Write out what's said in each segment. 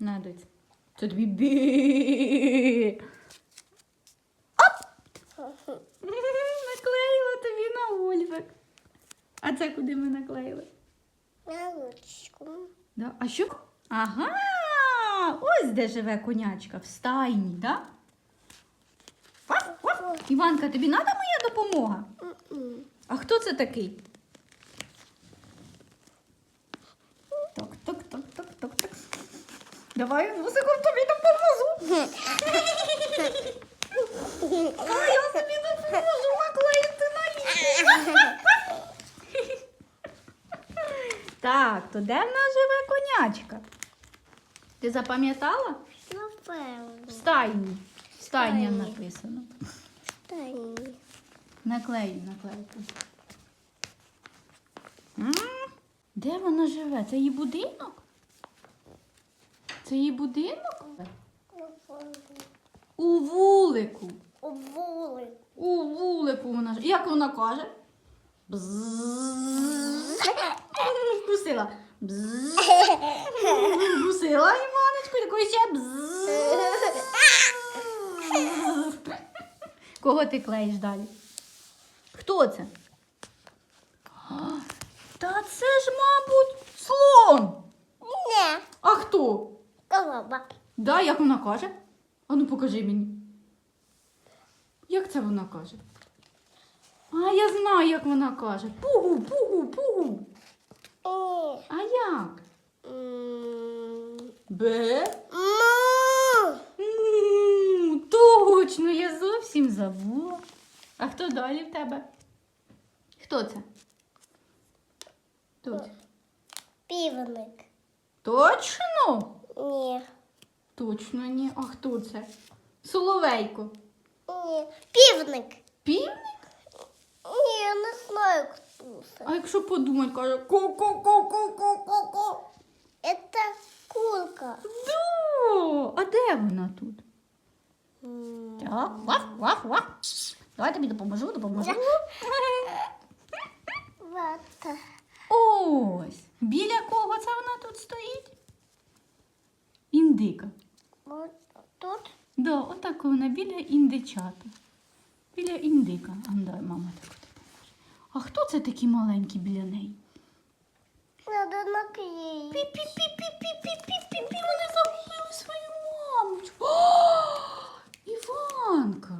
На, доць. Це тобі бі. Оп! Наклеїла тобі на ольвик. А це куди ми наклеїли? На ручку. Да? А що? Ага! Ось де живе конячка, в стайні, да? Ваф, ваф. Іванка, тобі треба моя допомога? А хто це такий? Так, так, так, так, так, так. Давай носиком тобі допоможу. А я тобі допоможу наклеїти на літо. Так, то де в нас живе конячка? Ти запам'ятала? Напевно. В стайні. Стайня Стайні. написано. Та ні. Наклею, наклею. М, Де вона живе? Це її будинок? Це її будинок? У вулику. У вулик. У вулику вона живе. Як вона каже? Вкусила. Вкусила Іваночку, такої ще. Кого ти клеїш далі? Хто це? А, Та це ж, мабуть, слон. Не. А хто? Колоба. Да, як вона каже? А ну покажи мені. Як це вона каже? А я знаю, як вона каже. Пугу, пугу, пугу. А як? Бе? Му. Точно, я зовсім забула. А хто далі в тебе? Хто це? Тут. Півник. Точно? Ні. Точно ні. А хто це? Соловейко. Ні. Півник. Півник? Ні, я не знаю, хто це. А якщо подумать, каже ко-ко-ко-ко-ко-ко. Это курка. Да! А де вона тут? Так, ваф, ваф, ваф. Давай тобі допоможу, допоможу. Вата. Ось. Біля кого це вона тут стоїть? Індика. От тут. Да, отак вона біля індичата. Біля індика. А ну, дай, мама так допоможе. А хто це такі маленькі біля неї? Надо наклеїти. Пі-пі-пі-пі-пі-пі-пі-пі. Вони загубили свою мамочку. О, Іванка,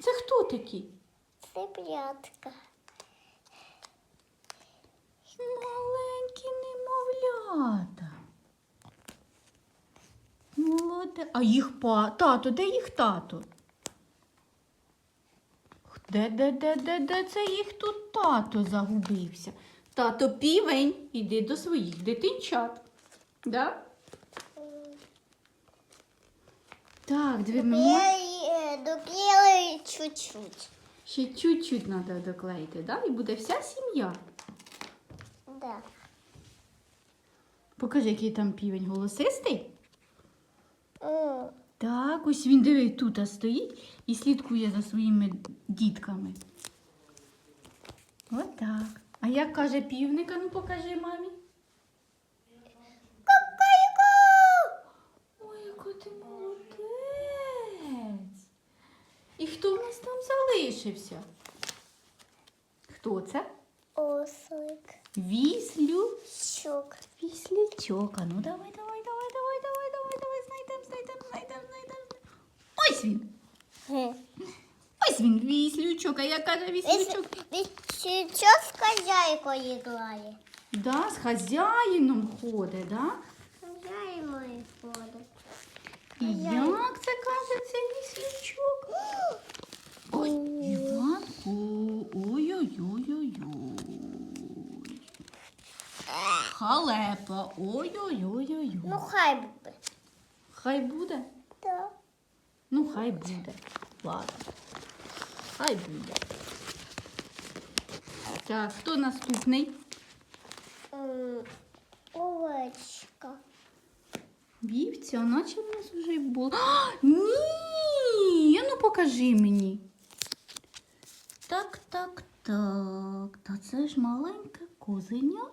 це хто такі? Цыплятка. Маленькі немовлята. Молоде. А їх па... тато, де їх тато? Де, де, де, де, де це їх тут тато загубився? Тато півень, іди до своїх дитинчат. Да? Так, диви, мені Я доклеила чуть-чуть. ще чуть-чуть треба доклеїти, да? і буде вся сім'я. Да. Покажи, який там півень голосистий. М. Так, ось він диви, тут стоїть і слідкує за своїми дітками. Отак. А як каже півника, ну покажи мамі. Ой, яка ти молодець. І хто в нас там залишився? Хто це? Ослик. Віслю. Щук. Віслячок. А ну давай, давай, давай, давай, давай, знайдем, знайдем, знайдем, знайдем. Ось він. Ге. Ось він, віслючок. А як каже віслючок? Сейчас с хозяйкой играли. Да, з хазяїном ходить, да? Хозяйкой ходит. І як це каже цей віслючок? Ой, Іванку, ой-ой-ой-ой-ой. Халепа, ой-ой-ой-ой-ой. Ну, хай бы. Хай буде? Да. Ну, хай буде. Ладно. Хай буде. Так, хто наступний? Овечка. Вівця, наче в нас вже й було. А, ні! Ну покажи мені. Так, так, так. Та це ж маленьке козеня.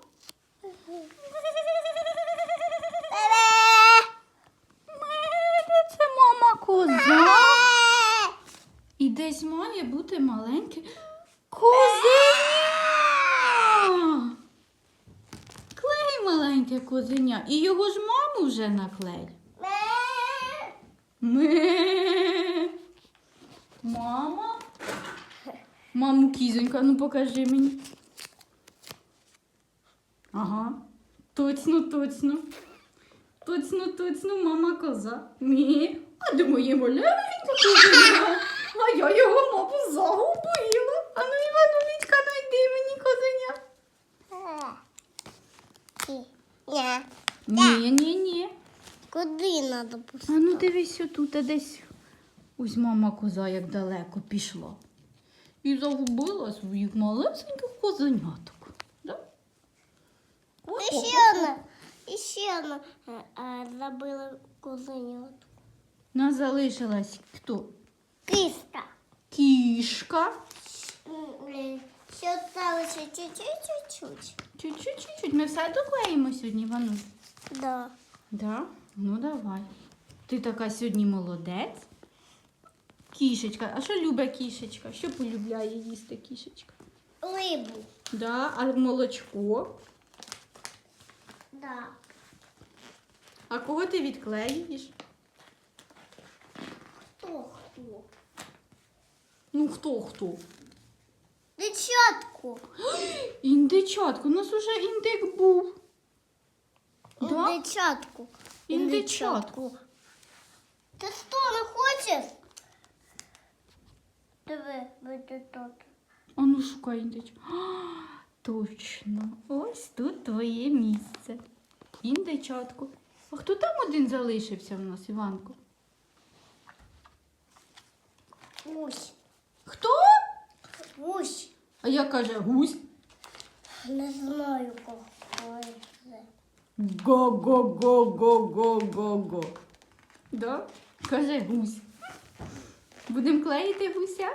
десь має бути маленьке козеня. Клей маленьке козеня. І його ж маму вже наклей. Ме. Мама. Маму кізонька, ну покажи мені. Ага. Точно, точно. Точно, точно, мама коза. Ні. А де моє маленьке козеня? А я його, мабуть, загубила. А ну, Івановичка, найди мені козеня. Ні. Ні, ні, ні. Куди треба А пустити? ну дивись отут, а десь ось мама коза як далеко пішла. І загубила своїх малесеньких козеняток. Да? І ще одна. І ще одна е, е, забила козенятку. Нас залишилась хто? Киста. Кішка. Ще залишиться чуть-чуть. Чуть-чуть, чуть-чуть. Ми все доклеїмо сьогодні, Ванусь. Да. Да? Ну давай. Ти така сьогодні молодець. Кішечка. А що любить кішечка? Що полюбляє їсти кішечка? Рибу. Да? А молочко? Да. А кого ти відклеїш? Хто хто? Ну хто хто? Дичатку. Індичатку. У нас уже індик був. Да? Індичатку. Індичатку. Ти що, не хочеш? Диви, буде тут. А ну шукай індичку. Точно. Ось тут твоє місце. Індичатку. А хто там один залишився в нас, Іванко? Гусь. Хто? Гусь. А я каже гусь. Не знаю, кого це. Го-го-го-го-го-го-го. Да? Каже гусь. Будемо клеїти гуся?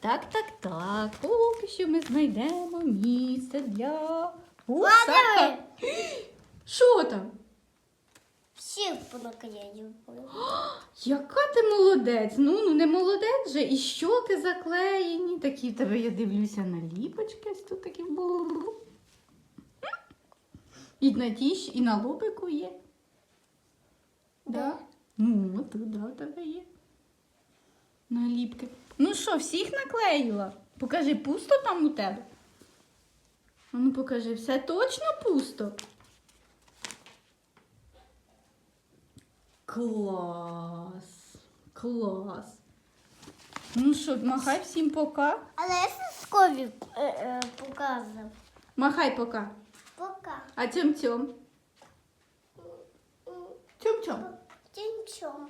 Так, так, так. Поки що ми знайдемо місце для гуса. Що там? Всіх понаклеїв. Яка ти молодець? Ну, ну не молодець же, і щоки заклеєні. Такі в тебе, я дивлюся, наліпочки. Ось тут такі. І на тіщ, і на лобику є. Да? Ну, тут да, тебе є. Наліпки. Ну що, всіх наклеїла? Покажи, пусто там у тебе? Ну покажи, все точно пусто. Клас. Клас. Ну що, махай всім пока. Але я Соскові е, е, показав. Махай пока. Пока. А цьом-цьом. Цьом-цьом. Тінчом.